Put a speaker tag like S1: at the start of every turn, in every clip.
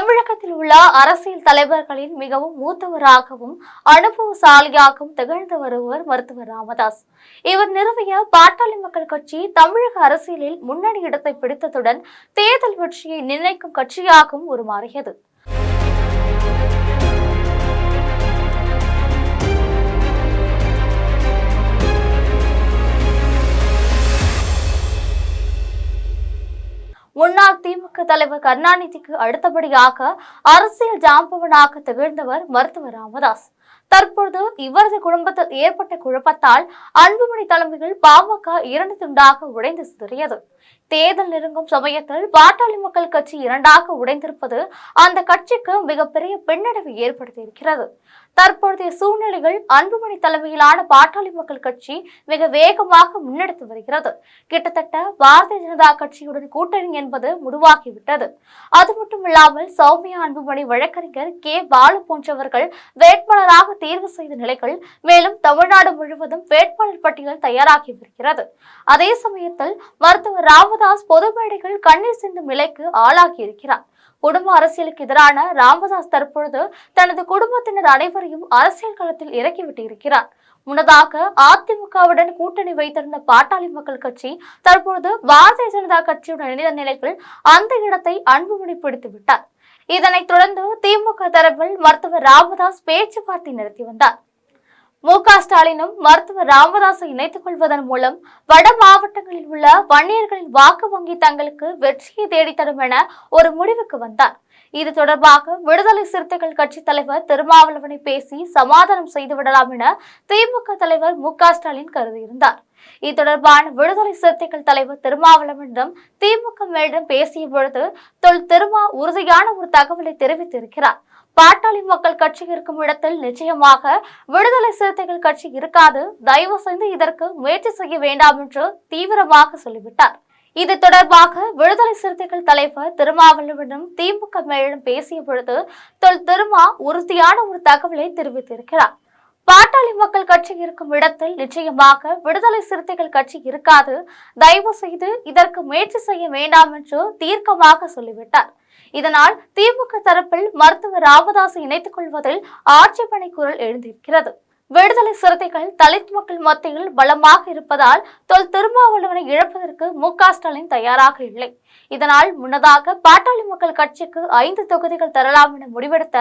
S1: தமிழகத்தில் உள்ள அரசியல் தலைவர்களின் மிகவும் மூத்தவராகவும் அனுபவசாலியாகவும் திகழ்ந்து வருவர் மருத்துவர் ராமதாஸ். இவர் நிறுவிய பாட்டாளி மக்கள் கட்சி தமிழக அரசியலில் முன்னணி இடத்தை பிடித்ததுடன் தேர்தல் வெற்றியை நிர்ணயிக்கும் கட்சியாகவும் உருமாறியது. முன்னாள் திமுக தலைவர் கருணாநிதிக்கு அடுத்தபடியாக அரசியல் ஜாம்பவனாக திகழ்ந்தவர் மருத்துவர் ராமதாஸ். தற்பொழுது இவரது குடும்பத்தில் ஏற்பட்ட குழப்பத்தால் அன்புமணி தலைமையில் பாமக இரண்டு துண்டாக உடைந்து சிதறியது. தேர்தல் நெருங்கும் சமயத்தில் பாட்டாளி மக்கள் கட்சி இரண்டாக உடைந்திருப்பது அந்த கட்சிக்கு மிகப்பெரிய பின்னடைவை ஏற்படுத்தியிருக்கிறது தற்போதைய சூழ்நிலைகள் அன்புமணி தலைமையிலான பாட்டாளி மக்கள் கட்சி மிக வேகமாக முன்னெடுத்து வருகிறது. கிட்டத்தட்ட பாரதிய ஜனதா கட்சியுடன் கூட்டணி என்பது முடிவாகிவிட்டது. அது மட்டுமில்லாமல் சௌமியா அன்புமணி வழக்கறிஞர் கே. பாலு போன்றவர்கள் வேட்பாளராக தேர்வு செய்த நிலைகள் மேலும் தமிழ்நாடு முழுவதும் வேட்பாளர் பட்டியல் தயாராகி வருகிறது. அதே சமயத்தில் மருத்துவர் ராமதாஸ் பொது மேடைகள் கண்ணீர் சிந்தும் நிலைக்கு ஆளாகி இருக்கிறார் குடும்ப அரசியலுக்கு எதிரான ராமதாஸ் தற்பொழுது தனது குடும்பத்தினர் அனைவரையும் அரசியல் களத்தில் இறக்கிவிட்டு இருக்கிறார் முன்னதாக அதிமுகவுடன் கூட்டணி வைத்திருந்த பாட்டாளி மக்கள் கட்சி தற்பொழுது பாரதிய ஜனதா கட்சியுடன் இணைந்த நிலையில் அந்த இடத்தை அன்புமணி பிடித்து விட்டார் இதனைத் தொடர்ந்து திமுக தரப்பில் மருத்துவர் ராமதாஸ் பேச்சுவார்த்தை நடத்தி வந்தார். மு க ஸ்டாலினும் மருத்துவர் ராமதாஸை இணைத்துக் கொள்வதன் மூலம் வட மாவட்டங்களில் உள்ள வன்னியர்களின் வாக்கு வங்கி தங்களுக்கு வெற்றியை தேடித்தரும் என ஒரு முடிவுக்கு வந்தார். இது தொடர்பாக விடுதலை சிறுத்தைகள் கட்சி தலைவர் திருமாவளவனை பேசி சமாதானம் செய்துவிடலாம் என திமுக தலைவர் மு க ஸ்டாலின் கருதியிருந்தார். இது தொடர்பான விடுதலை சிறுத்தைகள் தலைவர் திருமாவளவனிடம் திமுக மேலிடம் பேசிய பொழுது தொல் திருமா உறுதியான ஒரு தகவலை தெரிவித்திருக்கிறார். பாட்டாளி மக்கள் கட்சி இருக்கும் இடத்தில் நிச்சயமாக விடுதலை சிறுத்தைகள் கட்சி இருக்காது. தயவு செய்து இதற்கு முயற்சி செய்ய வேண்டாம் என்று தீவிரமாக சொல்லிவிட்டார். இது தொடர்பாக விடுதலை சிறுத்தைகள் தலைவர் திருமாவளவனிடம் திமுக மேலிடம் பேசிய பொழுது தொல் திருமா உறுதியான ஒரு தகவலை தெரிவித்திருக்கிறார். பாட்டாளி மக்கள் கட்சி இருக்கும் இடத்தில் நிச்சயமாக விடுதலை சிறுத்தைகள் கட்சி இருக்காது. தயவு செய்து இதற்கு முயற்சி செய்ய வேண்டாம் என்று தீர்க்கமாக சொல்லிவிட்டார். இதனால் திமுக தரப்பில் மருத்துவர் ராமதாஸை இணைத்துக் கொள்வதில் ஆட்சேபனை குரல் எழுந்திருக்கிறது. விடுதலை சிறுத்தைகள் தலித் மக்கள் மத்தியில் பலமாக இருப்பதால் தொல் திருமாவளவனை இழப்பதற்கு மு ஸ்டாலின் தயாராக இல்லை. இதனால் முன்னதாக பாட்டாளி மக்கள் கட்சிக்கு ஐந்து தொகுதிகள் தரலாம் என முடிவெடுத்த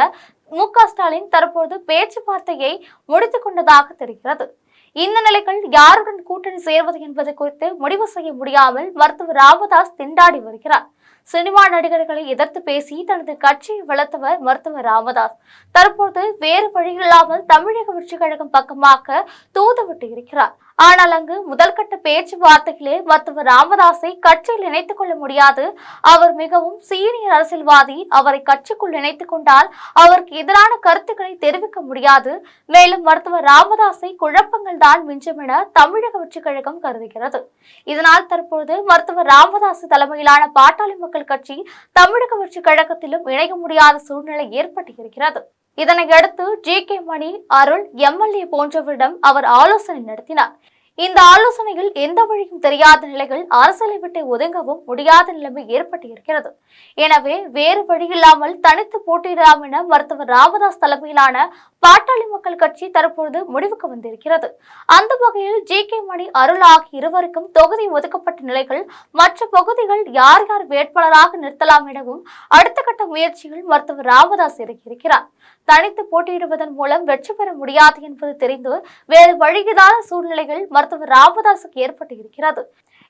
S1: மு க ஸ்டாலின் தற்போது பேச்சுவார்த்தையை முடித்துக் கொண்டதாக தெரிகிறது. இந்த நிலைகள் யாருடன் கூட்டணி சேர்வது என்பது குறித்து முடிவு செய்ய முடியாமல் மருத்துவர் ராமதாஸ் திண்டாடி வருகிறார். சினிமா நடிகர்களை எதிர்த்து பேசி தனது கட்சியை வளர்த்தவர் மருத்துவர் ராமதாஸ். தற்போது வேறு வழியில்லாமல் தமிழக வெற்றிக் கழகம் பக்கமாக தூதுவிட்டு இருக்கிறார். ஆனால் அங்கு முதல்கட்ட பேச்சுவார்த்தைகளே மருத்துவர் ராமதாஸை கட்சியில் இணைத்துக் கொள்ள முடியாது. அவர் மிகவும் சீனியர் அரசியல்வாதி. அவரை கட்சிக்குள் இணைத்துக் கொண்டால் அவருக்கு எதிரான கருத்துக்களை தெரிவிக்க முடியாது. மேலும் மருத்துவர் ராமதாஸை குழப்பங்கள் தான் மிஞ்சும் என தமிழக வெற்றிக் கழகம் கருதுகிறது. இதனால் தற்போது மருத்துவர் ராமதாஸ் தலைமையிலான பாட்டாளி மக்கள் கட்சி தமிழக வெற்றி கழகத்திலும் இணைய முடியாத சூழ்நிலை ஏற்பட்டு இருக்கிறது. இதனையடுத்து G K Mani Arul MLA போன்றவரிடம் அவர் ஆலோசனை நடத்தினார். இந்த ஆலோசனையில் எந்த வழியும் தெரியாத நிலையில் அரசியலை விட்டு ஒதுங்கவும் முடியாத நிலைமை ஏற்பட்டு இருக்கிறது எனவே வேறு வழியில்லாமல் தனித்து போட்டியிடலாம் என மருத்துவர் ராமதாஸ் தலைமையிலான பாட்டாளி மக்கள் கட்சி தற்பொழுது முடிவுக்கு வந்திருக்கிறது. அந்த வகையில் ஜி கே மணி அருள் ஆகிய இருவருக்கும் தொகுதி ஒதுக்கப்பட்ட நிலைகள் மற்ற பகுதிகள் யார் யார் வேட்பாளராக நிறுத்தலாம் எனவும் அடுத்த கட்ட முயற்சியில் மருத்துவர் ராமதாஸ் இறங்கியிருக்கிறார். தனித்து போட்டியிடுவதன் மூலம் வெற்றி பெற முடியாது என்பது தெரிந்து வேறு வழியில்லாத சூழ்நிலைகள் மருத்துவர் ராமதாசுக்கு ஏற்பட்டு இருக்கிறது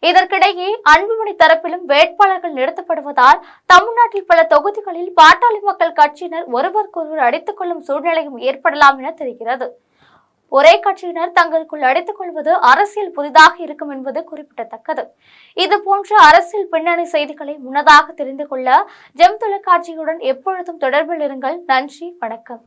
S1: இதற்கிடையே அன்புமணி தரப்பிலும் வேட்பாளர்கள் நிறுத்தப்படுவதால் தமிழ்நாட்டில் பல தொகுதிகளில் பாட்டாளி மக்கள் கட்சியினர் ஒருவருக்கொருவர் அடித்துக் கொள்ளும் சூழ்நிலையும் ஏற்படலாம் என தெரிகிறது. ஒரே கட்சியினர் தங்களுக்குள் அடைத்துக் கொள்வது அரசியல் புதிதாக இருக்கும் என்பது குறிப்பிடத்தக்கது. இது போன்ற அரசியல் பின்னணி செய்திகளை முன்னதாக தெரிந்து கொள்ள ஜெம் தொலைக்காட்சியுடன் எப்பொழுதும் தொடர்பில் இருங்கள். நன்றி வணக்கம்.